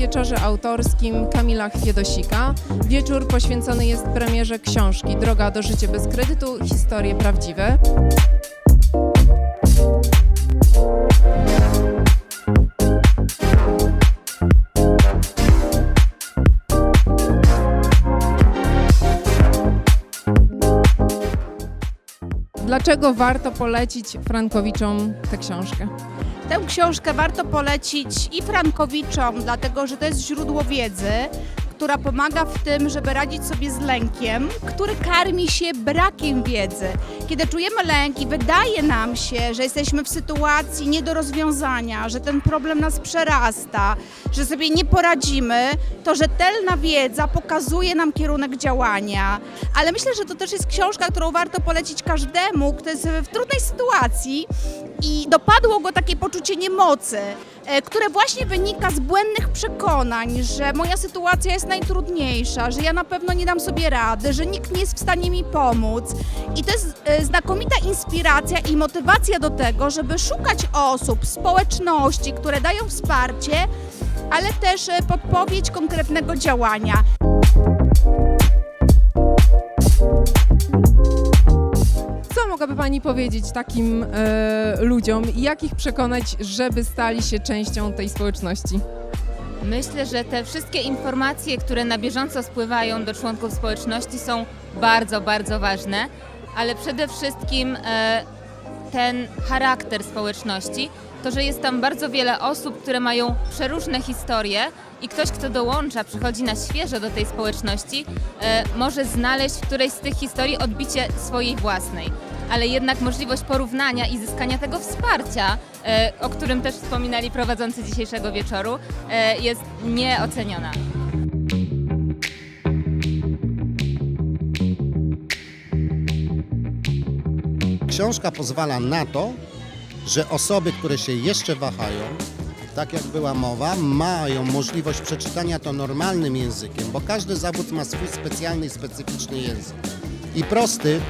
wieczorze autorskim Kamila Chwiedosika. Wieczór poświęcony jest premierze książki Droga do życia bez kredytu. Historie prawdziwe. Dlaczego warto polecić Frankowiczom tę książkę? Tę książkę warto polecić i Frankowiczom, dlatego że to jest źródło wiedzy, która pomaga w tym, żeby radzić sobie z lękiem, który karmi się brakiem wiedzy. Kiedy czujemy lęk i wydaje nam się, że jesteśmy w sytuacji nie do rozwiązania, że ten problem nas przerasta, że sobie nie poradzimy, to rzetelna wiedza pokazuje nam kierunek działania. Ale myślę, że to też jest książka, którą warto polecić każdemu, kto jest w trudnej sytuacji i dopadło go takie poczucie niemocy, e, które właśnie wynika z błędnych przekonań, że moja sytuacja jest najtrudniejsza, że ja na pewno nie dam sobie rady, że nikt nie jest w stanie mi pomóc. I to jest e, znakomita inspiracja i motywacja do tego, żeby szukać osób, społeczności, które dają wsparcie, ale też e, podpowiedź konkretnego działania. Pani powiedzieć takim e, ludziom i jak ich przekonać, żeby stali się częścią tej społeczności? Myślę, że te wszystkie informacje, które na bieżąco spływają do członków społeczności są bardzo, bardzo ważne, ale przede wszystkim e, ten charakter społeczności, to, że jest tam bardzo wiele osób, które mają przeróżne historie i ktoś, kto dołącza, przychodzi na świeżo do tej społeczności, e, może znaleźć w którejś z tych historii odbicie swojej własnej. Ale jednak możliwość porównania i zyskania tego wsparcia, e, o którym też wspominali prowadzący dzisiejszego wieczoru, e, jest nieoceniona. Książka pozwala na to, że osoby, które się jeszcze wahają, tak jak była mowa, mają możliwość przeczytania to normalnym językiem, bo każdy zawód ma swój specjalny i specyficzny język. I prosty,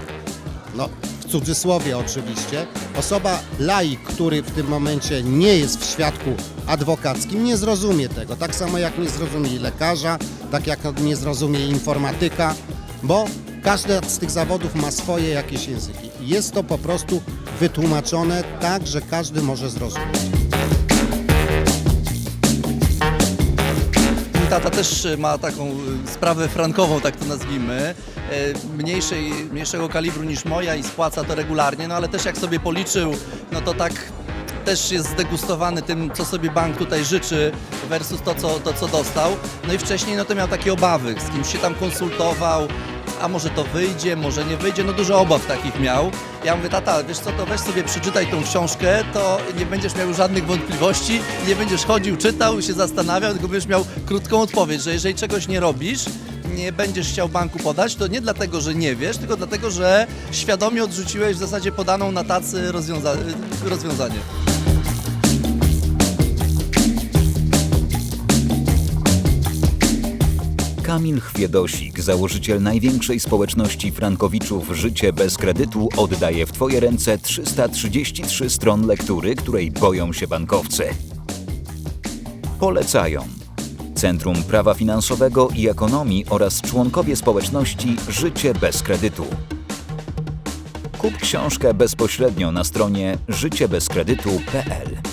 no cudzysłowie oczywiście, osoba laik, który w tym momencie nie jest w świadku adwokackim, nie zrozumie tego. Tak samo jak nie zrozumie lekarza, tak jak nie zrozumie informatyka, bo każdy z tych zawodów ma swoje jakieś języki. Jest to po prostu wytłumaczone tak, że każdy może zrozumieć. Tata też ma taką y, sprawę frankową, tak to nazwijmy, e, mniejszej, mniejszego kalibru niż moja i spłaca to regularnie, no ale też jak sobie policzył, no to tak też jest zdegustowany tym, co sobie bank tutaj życzy versus to, co, to, co dostał. No i wcześniej no to miał takie obawy, z kimś się tam konsultował, a może to wyjdzie, może nie wyjdzie, no dużo obaw takich miał. Ja mówię, tata, wiesz co, to weź sobie przeczytaj tą książkę, to nie będziesz miał żadnych wątpliwości, nie będziesz chodził, czytał się zastanawiał, tylko będziesz miał krótką odpowiedź, że jeżeli czegoś nie robisz, nie będziesz chciał banku podać, to nie dlatego, że nie wiesz, tylko dlatego, że świadomie odrzuciłeś w zasadzie podaną na tacy rozwiąza- rozwiązanie. Kamil Chwiedosik, założyciel największej społeczności frankowiczów Życie bez kredytu, oddaje w Twoje ręce 333 stron lektury, której boją się bankowcy. Polecają Centrum Prawa Finansowego i Ekonomii oraz członkowie społeczności Życie bez kredytu. Kup książkę bezpośrednio na stronie życiebezkredytu.pl.